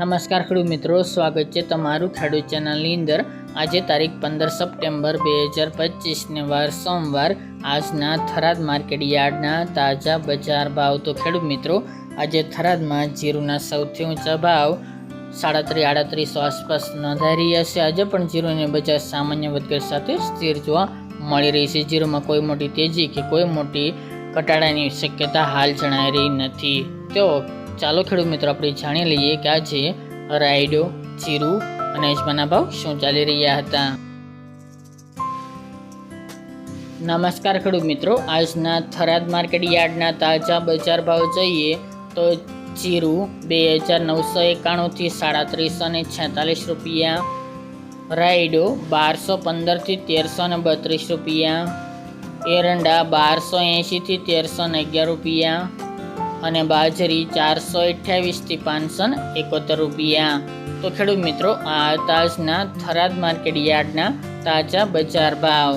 નમસ્કાર ખેડૂત મિત્રો, સ્વાગત છે તમારું ખેડૂત ચેનલની અંદર. આજે તારીખ પંદર સપ્ટેમ્બર બે હજાર પચીસને વાર સોમવાર. આજના થરાદ માર્કેટ યાર્ડના તાજા બજાર ભાવ. તો ખેડૂત મિત્રો, આજે થરાદમાં જીરુના સૌથી ઊંચા ભાવ સાડત્રીસ, આડત્રીસો આસપાસ નોંધાઈ રહ્યા છે. આજે પણ જીરુની બજાર સામાન્ય વધઘટ સાથે સ્થિર જોવા મળી રહી છે. જીરુમાં કોઈ મોટી તેજી કે કોઈ મોટી ઘટાડાની શક્યતા હાલ જણાઈ રહી નથી. તો ચાલો ખેડૂત મિત્રો, આપણે જાણી લઈએ કે આજે રાયડો, જીરું અને અજમાના ભાવ શું ચાલી રહ્યા હતા. નમસ્કાર ખેડૂત મિત્રો, આજના થરાદ માર્કેટ યાર્ડના તાજા બજાર ભાવ જોઈએ તો જીરું બે હજાર નવસો એકાણુંથી સાડત્રીસો ને છેતાલીસ રૂપિયા, રાયડો બારસો પંદરથી તેરસો ને બત્રીસ રૂપિયા, એરંડા બારસો એંશીથી તેરસો ને અગિયાર રૂપિયા અને બાજરી ચારસો અઠ્યાવીસથી પાંચસો એકોતેર રૂપિયા. તો ખેડૂત મિત્રો, આ તાજના થરાદ માર્કેટ યાર્ડના તાજા બજાર ભાવ.